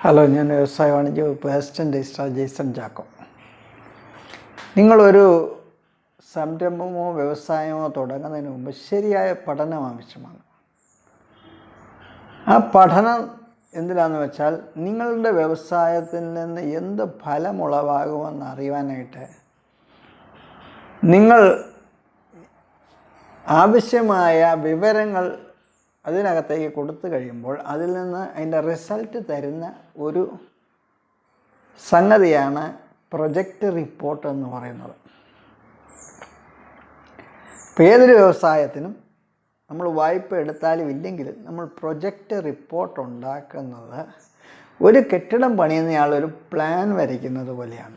Hello ഞാൻ വ്യവസായ വാണിജ്യ വകുപ്പ് അസിസ്റ്റന്റ് രജിസ്ട്രാർ ജെയ്സൺ ജാക്കോ നിങ്ങളൊരു സംരംഭമോ വ്യവസായമോ തുടങ്ങുന്നതിന് മുമ്പ് ശരിയായ പഠനം ആവശ്യമാണ്. ആ പഠനം എന്തിനാന്ന് വെച്ചാൽ നിങ്ങളുടെ വ്യവസായത്തിൽ നിന്ന് എന്ത് ഫലമുളവാകുമെന്ന് അറിയുവാനായിട്ട് നിങ്ങൾ ആവശ്യമായ വിവരങ്ങൾ അതിനകത്തേക്ക് കൊടുത്തു കഴിയുമ്പോൾ അതിൽ നിന്ന് അതിന്റെ റിസൾട്ട് തരുന്ന ഒരു സംഗതിയാണ് പ്രൊജക്റ്റ് റിപ്പോർട്ട് എന്ന് പറയുന്നത്. ഇപ്പോൾ ഏതൊരു വ്യവസായത്തിനും നമ്മൾ വായ്പ എടുത്താലും ഇല്ലെങ്കിലും നമ്മൾ പ്രൊജക്റ്റ് റിപ്പോർട്ട് ഉണ്ടാക്കുന്നത് ഒരു കെട്ടിടം പണിയുന്നയാൾ ഒരു പ്ലാൻ വരയ്ക്കുന്നത് പോലെയാണ്.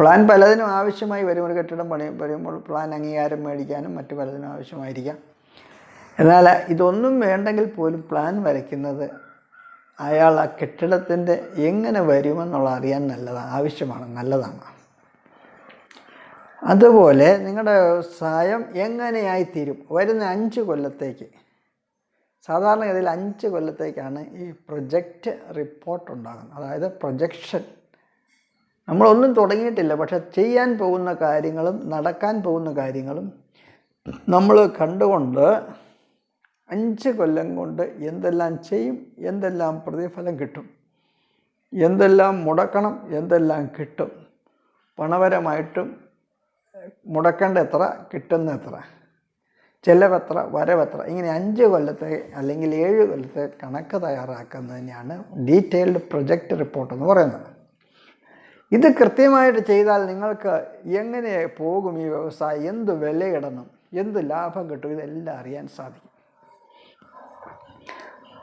പ്ലാൻ പലതിനും ആവശ്യമായി വരും. ഒരു കെട്ടിടം പണി വരുമ്പോൾ പ്ലാൻ അംഗീകാരം മേടിക്കാനും മറ്റു പലതിനും ആവശ്യമായിരിക്കാം. എന്നാൽ ഇതൊന്നും വേണ്ടെങ്കിൽ പോലും പ്ലാൻ വരയ്ക്കുന്നത് അയാൾ ആ കെട്ടിടത്തിന്റെ എങ്ങനെ വരുമെന്നുള്ള അറിയാൻ നല്ലതാണ് ആവശ്യമാണ് നല്ലതാണ്. അതുപോലെ നിങ്ങളുടെ വ്യവസായം എങ്ങനെയായി തീരും വരുന്ന അഞ്ച് കൊല്ലത്തേക്ക്. സാധാരണഗതിയിൽ അഞ്ച് കൊല്ലത്തേക്കാണ് ഈ പ്രൊജക്റ്റ് റിപ്പോർട്ട് ഉണ്ടാകുന്നത്. അതായത് പ്രൊജക്ഷൻ നമ്മളൊന്നും തുടങ്ങിയിട്ടില്ല പക്ഷെ ചെയ്യാൻ പോകുന്ന കാര്യങ്ങളും നടക്കാൻ പോകുന്ന കാര്യങ്ങളും നമ്മൾ കണ്ടുകൊണ്ട് അഞ്ച് കൊല്ലം കൊണ്ട് എന്തെല്ലാം ചെയ്യും എന്തെല്ലാം പ്രതിഫലം കിട്ടും എന്തെല്ലാം മുടക്കണം എന്തെല്ലാം കിട്ടും പണപരമായിട്ടും മുടക്കേണ്ട എത്ര കിട്ടുന്ന എത്ര ചെലവെത്ര വരവെത്ര ഇങ്ങനെ അഞ്ച് കൊല്ലത്തെ അല്ലെങ്കിൽ ഏഴ് കൊല്ലത്തെ കണക്ക് തയ്യാറാക്കുന്നതിനെയാണ് ഡീറ്റെയിൽഡ് പ്രൊജക്റ്റ് റിപ്പോർട്ട് എന്ന് പറയുന്നത്. ഇത് കൃത്യമായിട്ട് ചെയ്താൽ നിങ്ങൾക്ക് എങ്ങനെ പോകും ഈ വ്യവസായം എന്ത് വിലയിടണം എന്ത് ലാഭം കിട്ടും ഇതെല്ലാം അറിയാൻ സാധിക്കും.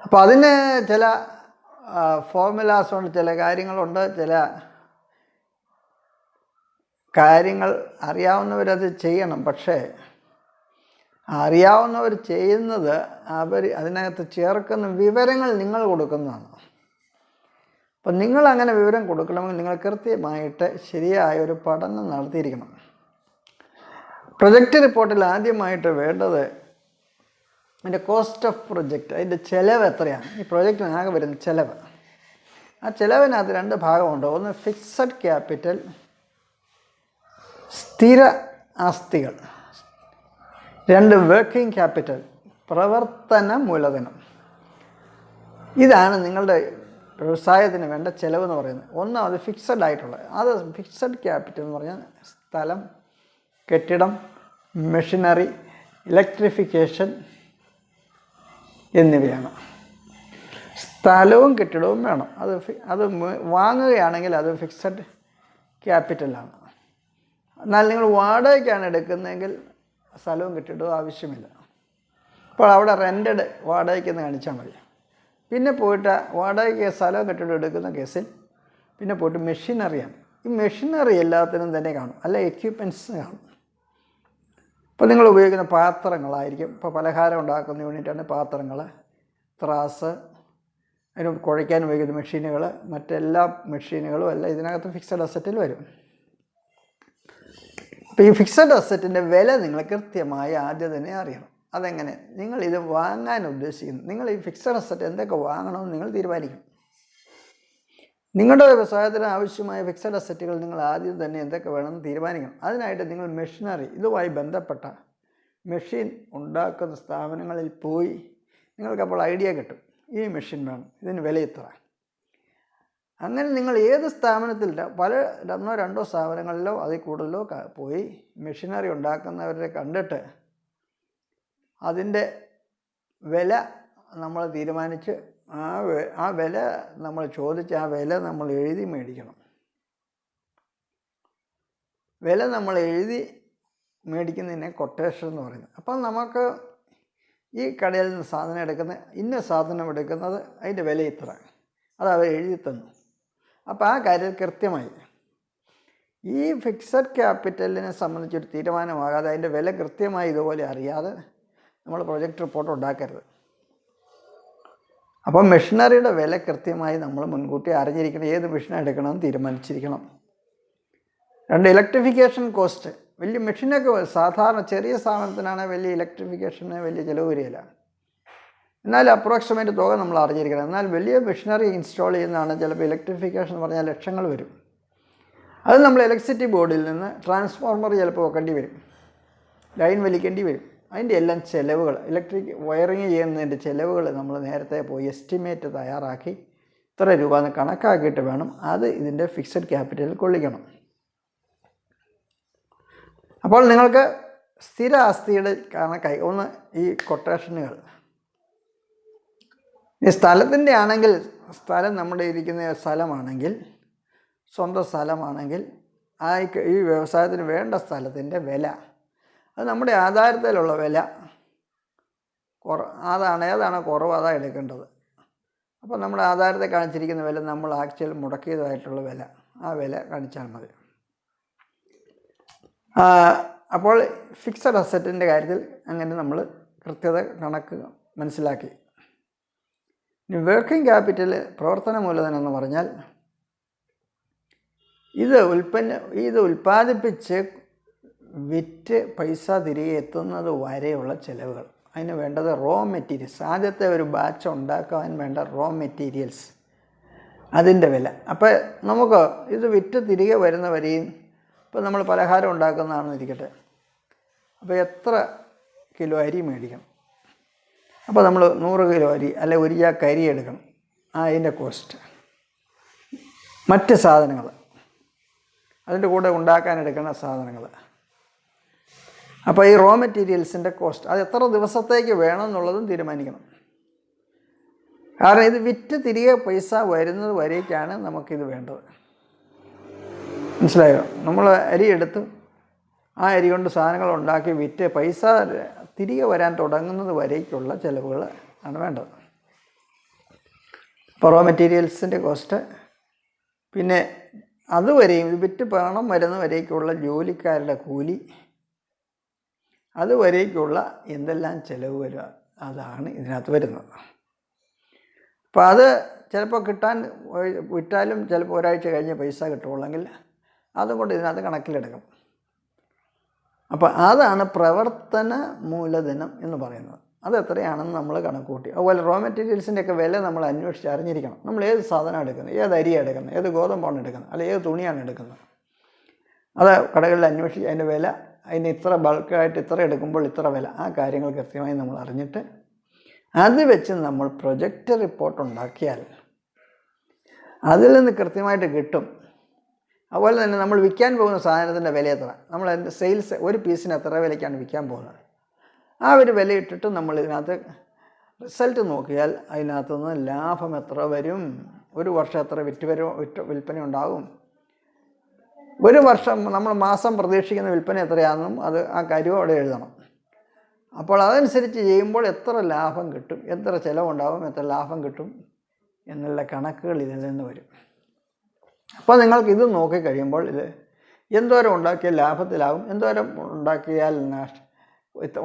അപ്പോൾ അതിന് ചില ഫോർമുലാസ് ഉണ്ട് ചില കാര്യങ്ങളുണ്ട്. ചില കാര്യങ്ങൾ അറിയാവുന്നവരത് ചെയ്യണം. പക്ഷേ അറിയാവുന്നവർ ചെയ്യുന്നത് അവർ അതിനകത്ത് ചേർക്കുന്ന വിവരങ്ങൾ നിങ്ങൾ കൊടുക്കുന്നതാണ്. അപ്പം നിങ്ങൾ അങ്ങനെ വിവരം കൊടുക്കണമെങ്കിൽ നിങ്ങൾ കൃത്യമായിട്ട് ശരിയായ ഒരു പഠനം നടത്തിയിരിക്കണം. പ്രൊജക്റ്റ് റിപ്പോർട്ടിൽ ആദ്യമായിട്ട് വേണ്ടത് അതിന്റെ കോസ്റ്റ് ഓഫ് പ്രൊജക്റ്റ് അതിന്റെ ചിലവ് എത്രയാണ്? ഈ പ്രൊജക്റ്റിനാകെ വരുന്ന ചിലവ്. ആ ചിലവിനകത്ത് രണ്ട് ഭാഗമുണ്ട്. ഒന്ന് ഫിക്സഡ് ക്യാപിറ്റൽ സ്ഥിര ആസ്തികൾ. രണ്ട് വർക്കിംഗ് ക്യാപിറ്റൽ പ്രവർത്തന മൂലധനം. ഇതാണ് നിങ്ങളുടെ വ്യവസായത്തിന് വേണ്ട ചിലവ് എന്ന് പറയുന്നത്. ഒന്നാമത് ഫിക്സഡ് ആയിട്ടുള്ളത്. അത് ഫിക്സഡ് ക്യാപിറ്റൽ എന്ന് പറഞ്ഞാൽ സ്ഥലം കെട്ടിടം മെഷീനറി ഇലക്ട്രിഫിക്കേഷൻ എന്നിവയാണ്. സ്ഥലവും കെട്ടിടവും വേണം. അത് അത് വാങ്ങുകയാണെങ്കിൽ അത് ഫിക്സഡ് ക്യാപിറ്റലാണ് എന്നാൽ നിങ്ങൾ വാടകയ്ക്കാണ് എടുക്കുന്നതെങ്കിൽ സ്ഥലവും കെട്ടിടവും ആവശ്യമില്ല. അപ്പോൾ അവിടെ റെന്റഡ് വാടകയ്ക്ക് എന്ന് കാണിച്ചാൽ മതി. പിന്നെ പോയിട്ട് വാടകയ്ക്ക് സ്ഥലവും കെട്ടിടവും എടുക്കുന്ന കേസിൽ പിന്നെ പോയിട്ട് മെഷീനറിയാണ്. ഈ മെഷീനറി എല്ലാത്തിനും തന്നെ കാണും. അല്ല എക്യുപ്മെന്റ്സ് കാണും. ഇപ്പോൾ നിങ്ങൾ ഉപയോഗിക്കുന്ന പാത്രങ്ങളായിരിക്കും. ഇപ്പോൾ പലഹാരം ഉണ്ടാക്കുന്ന യൂണിറ്റാണ് പാത്രങ്ങൾ ത്രാസ് അതിന് കുഴയ്ക്കാൻ ഉപയോഗിക്കുന്ന മെഷീനുകൾ മറ്റെല്ലാ മെഷീനുകളും എല്ലാം ഇതിനകത്ത് ഫിക്സഡ് അസറ്റിൽ വരും. അപ്പോൾ ഈ ഫിക്സഡ് അസറ്റിന്റെ വില നിങ്ങൾ കൃത്യമായി ആദ്യം തന്നെ അറിയണം. അതെങ്ങനെ? നിങ്ങൾ ഇത് വാങ്ങാൻ ഉദ്ദേശിക്കുന്നു. നിങ്ങൾ ഈ ഫിക്സഡ് അസറ്റ് എന്തൊക്കെ വാങ്ങണമെന്ന് നിങ്ങൾ തീരുമാനിക്കും നിങ്ങളുടെ വ്യവസായത്തിന് ആവശ്യമായ ഫിക്സഡ് അസറ്റുകൾ നിങ്ങൾ ആദ്യം തന്നെ എന്തൊക്കെ വേണമെന്ന് തീരുമാനിക്കണം. അതിനായിട്ട് നിങ്ങൾ മെഷീനറി ഇതുമായി ബന്ധപ്പെട്ട മെഷീൻ ഉണ്ടാക്കുന്ന സ്ഥാപനങ്ങളിൽ പോയി നിങ്ങൾക്ക് അപ്പോൾ ഐഡിയ കിട്ടും. ഈ മെഷീൻ വേണം ഇതിന് വില ഇത്ര. അങ്ങനെ നിങ്ങൾ ഏത് സ്ഥാപനത്തിൽ പല ഒന്നോ രണ്ടോ സ്ഥാപനങ്ങളിലോ അതിൽ കൂടുതലോ പോയി മെഷീനറി ഉണ്ടാക്കുന്നവരെ കണ്ടിട്ട് അതിന്റെ വില നമ്മൾ തീരുമാനിച്ച് ആ ആ വില നമ്മൾ ചോദിച്ച് ആ വില നമ്മൾ എഴുതി മേടിക്കണം. വില നമ്മൾ എഴുതി മേടിക്കുന്നതിനെ കൊട്ടേഷൻ എന്ന് പറയുന്നത്. അപ്പം നമുക്ക് ഈ കടയിൽ നിന്ന് സാധനം എടുക്കുന്ന ഇന്ന സാധനം എടുക്കുന്നത് അതിന്റെ വില ഇത്ര. അത് അവർ എഴുതി തന്നു. അപ്പോൾ ആ കാര്യം കൃത്യമായി ഈ ഫിക്സഡ് ക്യാപിറ്റലിനെ സംബന്ധിച്ചൊരു തീരുമാനമാകാതെ അതിന്റെ വില കൃത്യമായി ഇതുപോലെ അറിയാതെ നമ്മൾ പ്രൊജക്റ്റ് റിപ്പോർട്ട് ഉണ്ടാക്കരുത്. അപ്പം മെഷീനറിയുടെ വില കൃത്യമായി നമ്മൾ മുൻകൂട്ടി അറിഞ്ഞിരിക്കണം. ഏത് മെഷീൻ എടുക്കണമെന്ന് തീരുമാനിച്ചിരിക്കണം. രണ്ട് ഇലക്ട്രിഫിക്കേഷൻ കോസ്റ്റ്. വലിയ മെഷീനൊക്കെ സാധാരണ ചെറിയ സ്ഥാപനത്തിനാണ് വലിയ ഇലക്ട്രിഫിക്കേഷന് വലിയ ചിലവ് വരികയില്ല. എന്നാൽ അപ്രോക്സിമേറ്റ് തുക നമ്മൾ അറിഞ്ഞിരിക്കണം. എന്നാൽ വലിയ മെഷീനറി ഇൻസ്റ്റാൾ ചെയ്യുന്നതാണ് ചിലപ്പോൾ ഇലക്ട്രിഫിക്കേഷൻ എന്ന് പറഞ്ഞാൽ ലക്ഷങ്ങൾ വരും. അത് നമ്മൾ ഇലക്ട്രിസിറ്റി ബോർഡിൽ നിന്ന് ട്രാൻസ്ഫോർമർ ചിലപ്പോൾ വെക്കേണ്ടി വരും. ലൈൻ വലിക്കേണ്ടി വരും. അതിന്റെ എല്ലാം ചിലവുകൾ ഇലക്ട്രിക് വയറിങ് ചെയ്യുന്നതിന്റെ ചിലവുകൾ നമ്മൾ നേരത്തെ പോയി എസ്റ്റിമേറ്റ് തയ്യാറാക്കി ഇത്ര രൂപ എന്ന് കണക്കാക്കിയിട്ട് വേണം അത് ഇതിന്റെ ഫിക്സഡ് ക്യാപിറ്റലിൽ കൊള്ളിക്കണം. അപ്പോൾ നിങ്ങൾക്ക് സ്ഥിര ആസ്തിയുടെ കണക്കായി ഒന്ന് ഈ കൊട്ടേഷനുകൾ ഈ സ്ഥലത്തിന്റെ ആണെങ്കിൽ സ്ഥലം നമ്മുടെ ഇരിക്കുന്ന സ്ഥലമാണെങ്കിൽ സ്വന്തം സ്ഥലമാണെങ്കിൽ ആ ഈ- വ്യവസായത്തിന് വേണ്ട സ്ഥലത്തിന്റെ വില അത് നമ്മുടെ ആധാരത്തിലുള്ള വില. കുറ അതാണ് ഏതാണ് കുറവ് അതാണ് എടുക്കേണ്ടത്. അപ്പോൾ നമ്മുടെ ആധാരത്തെ കാണിച്ചിരിക്കുന്ന വില നമ്മൾ ആക്ച്വൽ മുടക്കിയതായിട്ടുള്ള വില. ആ വില കാണിച്ചാൽ മതി. അപ്പോൾ ഫിക്സഡ് അസറ്റിന്റെ കാര്യത്തിൽ അങ്ങനെ നമ്മൾ കൃത്യത കണക്ക് മനസ്സിലാക്കി. ഇനി വർക്കിംഗ് ക്യാപിറ്റൽ പ്രവർത്തന മൂലധനം എന്ന് പറഞ്ഞാൽ ഇത് ഉൽപ്പന്ന ഇത് ഉൽപ്പാദിപ്പിച്ച് വിറ്റ് പൈസ തിരികെ എത്തുന്നത് വരെയുള്ള ചിലവുകൾ. അതിന് വേണ്ടത് റോ മെറ്റീരിയൽസ് ആദ്യത്തെ ഒരു ബാച്ച് ഉണ്ടാക്കാൻ വേണ്ട റോ മെറ്റീരിയൽസ് അതിന്റെ വില. അപ്പോൾ നമുക്ക് ഇത് വിറ്റ് തിരികെ വരുന്ന വരെയും ഇപ്പോൾ നമ്മൾ പലഹാരം ഉണ്ടാക്കുന്നതാണെന്ന് ഇരിക്കട്ടെ. അപ്പോൾ എത്ര കിലോ അരി മേടിക്കണം? അപ്പോൾ നമ്മൾ നൂറ് കിലോ അരി അല്ലെ ഒരു ചാക്ക് അരി എടുക്കണം. ആ അതിന്റെ കോസ്റ്റ് മറ്റ് സാധനങ്ങൾ. അതിന്റെ കൂടെ ഉണ്ടാക്കാൻ എടുക്കുന്ന സാധനങ്ങൾ. അപ്പോൾ ഈ റോ മെറ്റീരിയൽസിന്റെ കോസ്റ്റ് അത് എത്ര ദിവസത്തേക്ക് വേണം എന്നുള്ളതും തീരുമാനിക്കണം. കാരണം ഇത് വിറ്റ് തിരികെ പൈസ വരുന്നത് വരേക്കാണ് നമുക്കിത് വേണ്ടത്. മനസ്സിലായോ? നമ്മൾ അരി എടുത്ത് ആ അരി കൊണ്ട് സാധനങ്ങൾ ഉണ്ടാക്കി വിറ്റ് പൈസ തിരികെ വരാൻ തുടങ്ങുന്നത് വരേക്കുള്ള ചിലവുകൾ ആണ് വേണ്ടത്. അപ്പോൾ റോ മെറ്റീരിയൽസിന്റെ കോസ്റ്റ് പിന്നെ അതുവരെയും വിറ്റ് പണം വരുന്ന വരേക്കുള്ള ജോലിക്കാരുടെ കൂലി അതുവരേക്കുള്ള എന്തെല്ലാം ചിലവ് വരിക അതാണ് ഇതിനകത്ത് വരുന്നത്. അപ്പോൾ അത് ചിലപ്പോൾ കിട്ടാൻ വിറ്റാലും ചിലപ്പോൾ ഒരാഴ്ച കഴിഞ്ഞ് പൈസ കിട്ടുള്ളെങ്കിൽ അതും കൊണ്ട് ഇതിനകത്ത് കണക്കിലെടുക്കും. അപ്പോൾ അതാണ് പ്രവർത്തന മൂലധനം എന്ന് പറയുന്നത്. അത് എത്രയാണെന്ന് നമ്മൾ കണക്ക് കൂട്ടി അതുപോലെ റോ മെറ്റീരിയൽസിന്റെ ഒക്കെ വില നമ്മൾ അന്വേഷിച്ച് അറിഞ്ഞിരിക്കണം. നമ്മൾ ഏത് സാധനം എടുക്കുന്നത്? ഏത് അരിയാണ് എടുക്കുന്നത്? ഏത് ഗോതമ്പാണ് എടുക്കുന്നത്? അല്ലെങ്കിൽ ഏത് തുണിയാണ് എടുക്കുന്നത്? അത് കടകളിൽ അന്വേഷിച്ച് അതിന്റെ വില അതിന് ഇത്ര ബൾക്കായിട്ട് ഇത്ര എടുക്കുമ്പോൾ ഇത്ര വില. ആ കാര്യങ്ങൾ കൃത്യമായി നമ്മൾ അറിഞ്ഞിട്ട് അത് വെച്ച് നമ്മൾ പ്രൊജക്റ്റ് റിപ്പോർട്ട് ഉണ്ടാക്കിയാൽ അതിൽ നിന്ന് കൃത്യമായിട്ട് കിട്ടും. അതുപോലെ തന്നെ നമ്മൾ വിൽക്കാൻ പോകുന്ന സാധനത്തിന്റെ വില എത്ര? നമ്മൾ അതിന്റെ സെയിൽസ് ഒരു പീസിന് എത്ര വിലയ്ക്കാണ് വിൽക്കാൻ പോകുന്നത്? ആ ഒരു വില ഇട്ടിട്ട് നമ്മൾ ഇതിനകത്ത് റിസൾട്ട് നോക്കിയാൽ അതിനകത്തുനിന്ന് ലാഭം എത്ര വരും? ഒരു വർഷം എത്ര വിറ്റ് വരും വിറ്റ് വിൽപ്പന ഉണ്ടാകും? ഒരു വർഷം നമ്മൾ മാസം പ്രതീക്ഷിക്കുന്ന വിൽപ്പന എത്രയാണെന്നും അത് ആ കാര്യവും അവിടെ എഴുതണം. അപ്പോൾ അതനുസരിച്ച് ചെയ്യുമ്പോൾ എത്ര ലാഭം കിട്ടും എത്ര ചിലവുണ്ടാവും എത്ര ലാഭം കിട്ടും എന്നുള്ള കണക്കുകൾ ഇതിൽ നിന്ന് വരും. അപ്പോൾ നിങ്ങൾക്ക് ഇത് നോക്കിക്കഴിയുമ്പോൾ ഇത് എന്തോരം ഉണ്ടാക്കിയ ലാഭത്തിലാവും എന്തോരം ഉണ്ടാക്കിയാൽ നഷ്ട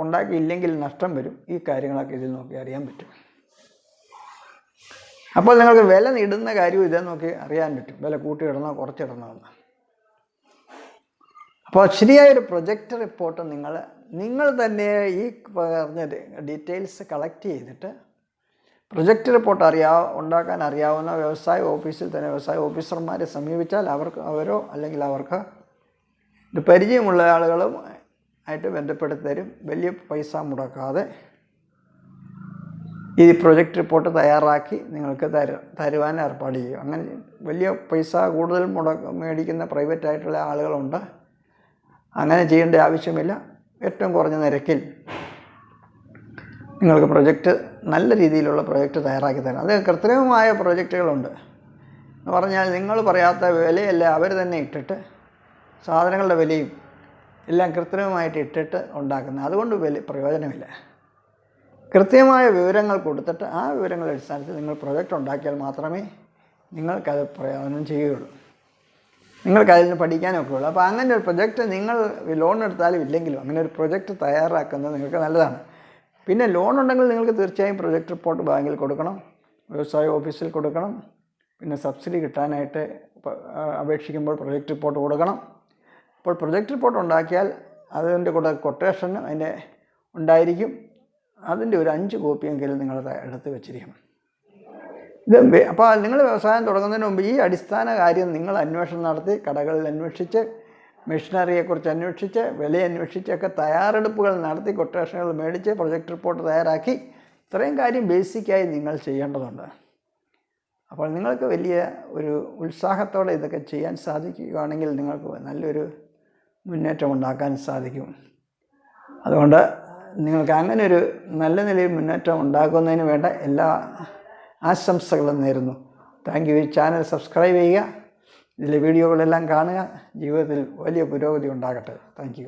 ഉണ്ടാക്കിയില്ലെങ്കിൽ നഷ്ടം വരും ഈ കാര്യങ്ങളൊക്കെ ഇതിൽ നോക്കി അറിയാൻ പറ്റും. അപ്പോൾ നിങ്ങൾക്ക് വില ഇടുന്ന കാര്യവും ഇതേ നോക്കി അറിയാൻ പറ്റും. വില കൂട്ടിയിടണോ കുറച്ചിടണോ എന്ന്. അപ്പോൾ ശരിയായൊരു പ്രൊജക്റ്റ് റിപ്പോർട്ട് നിങ്ങൾ നിങ്ങൾ തന്നെ ഈ പറഞ്ഞ ഡീറ്റെയിൽസ് കളക്ട് ചെയ്തിട്ട് പ്രൊജക്റ്റ് റിപ്പോർട്ട് അറിയാ ഉണ്ടാക്കാൻ അറിയാവുന്ന വ്യവസായ ഓഫീസിൽ തന്നെ വ്യവസായ ഓഫീസർമാരെ സമീപിച്ചാൽ അവർക്ക് അവരോ അല്ലെങ്കിൽ അവർക്ക് ഇത് പരിചയമുള്ള ആളുകളും ആയിട്ട് ബന്ധപ്പെടുത്തി തരും. വലിയ പൈസ മുടക്കാതെ ഈ പ്രൊജക്റ്റ് റിപ്പോർട്ട് തയ്യാറാക്കി നിങ്ങൾക്ക് തര തരുവാൻ ഏർപ്പാട് ചെയ്യും. അങ്ങനെ വലിയ പൈസ കൂടുതൽ മുടക്ക മേടിക്കുന്ന പ്രൈവറ്റ് ആയിട്ടുള്ള ആളുകളുണ്ട്. അങ്ങനെ ചെയ്യേണ്ട ആവശ്യമില്ല. ഏറ്റവും കുറഞ്ഞ നിരക്കിൽ നിങ്ങൾക്ക് പ്രൊജക്റ്റ് നല്ല രീതിയിലുള്ള പ്രൊജക്റ്റ് തയ്യാറാക്കി തരാം. അത് കൃത്രിമമായ പ്രൊജക്റ്റുകളുണ്ട് എന്ന് പറഞ്ഞാൽ നിങ്ങൾ പറയാത്ത വിലയല്ല അവർ തന്നെ ഇട്ടിട്ട് സാധനങ്ങളുടെ വിലയും എല്ലാം കൃത്രിമമായിട്ട് ഇട്ടിട്ട് ഉണ്ടാക്കുന്നത്. അതുകൊണ്ട് വില പ്രയോജനമില്ല. കൃത്യമായ വിവരങ്ങൾ കൊടുത്തിട്ട് ആ വിവരങ്ങളുടെ അടിസ്ഥാനത്തിൽ നിങ്ങൾ പ്രൊജക്റ്റ് ഉണ്ടാക്കിയാൽ മാത്രമേ നിങ്ങൾക്കത് പ്രയോജനം ചെയ്യുകയുള്ളൂ. നിങ്ങൾക്ക് അതിൽ നിന്ന് പഠിക്കാനൊക്കെ ഉള്ളൂ അപ്പോൾ അങ്ങനെ ഒരു പ്രൊജക്റ്റ് നിങ്ങൾ ലോൺ എടുത്താലും ഇല്ലെങ്കിലും അങ്ങനെ ഒരു പ്രൊജക്റ്റ് തയ്യാറാക്കുന്നത് നിങ്ങൾക്ക് നല്ലതാണ്. പിന്നെ ലോൺ ഉണ്ടെങ്കിൽ നിങ്ങൾക്ക് തീർച്ചയായും പ്രൊജക്റ്റ് റിപ്പോർട്ട് ബാങ്കിൽ കൊടുക്കണം. വ്യവസായ ഓഫീസിൽ കൊടുക്കണം. പിന്നെ സബ്സിഡി കിട്ടാനായിട്ട് അപേക്ഷിക്കുമ്പോൾ പ്രൊജക്റ്റ് റിപ്പോർട്ട് കൊടുക്കണം. അപ്പോൾ പ്രൊജക്റ്റ് റിപ്പോർട്ട് ഉണ്ടാക്കിയാൽ അതിന്റെ കൂടെ കൊട്ടേഷൻ അതിന്റെ ഉണ്ടായിരിക്കും. അതിന്റെ ഒരു അഞ്ച് കോപ്പിയെങ്കിലും നിങ്ങൾ എടുത്ത് വെച്ചിരിക്കണം. ഇത് അപ്പോൾ നിങ്ങൾ വ്യവസായം തുടങ്ങുന്നതിന് മുമ്പ് ഈ അടിസ്ഥാന കാര്യം നിങ്ങൾ അന്വേഷണം നടത്തി കടകളിൽ അന്വേഷിച്ച് മെഷീനറിയെക്കുറിച്ച് അന്വേഷിച്ച് വില അന്വേഷിച്ചൊക്കെ തയ്യാറെടുപ്പുകൾ നടത്തി കൊട്ടേഷനുകൾ മേടിച്ച് പ്രൊജക്ട് റിപ്പോർട്ട് തയ്യാറാക്കി ഇത്രയും കാര്യം ബേസിക്കായി നിങ്ങൾ ചെയ്യേണ്ടതുണ്ട്. അപ്പോൾ നിങ്ങൾക്ക് വലിയ ഒരു ഉത്സാഹത്തോടെ ഇതൊക്കെ ചെയ്യാൻ സാധിക്കുകയാണെങ്കിൽ നിങ്ങൾക്ക് നല്ലൊരു മുന്നേറ്റം ഉണ്ടാക്കാൻ സാധിക്കും. അതുകൊണ്ട് നിങ്ങൾക്ക് അങ്ങനെ ഒരു നല്ല നിലയിൽ മുന്നേറ്റം ഉണ്ടാക്കുന്നതിന് വേണ്ട എല്ലാ ആശംസകളും നേരുന്നു. താങ്ക് യു ഈ ചാനൽ സബ്സ്ക്രൈബ് ചെയ്യുക. ഇതിലെ വീഡിയോകളെല്ലാം കാണുക. ജീവിതത്തിൽ വലിയ പുരോഗതി ഉണ്ടാകട്ടെ. താങ്ക്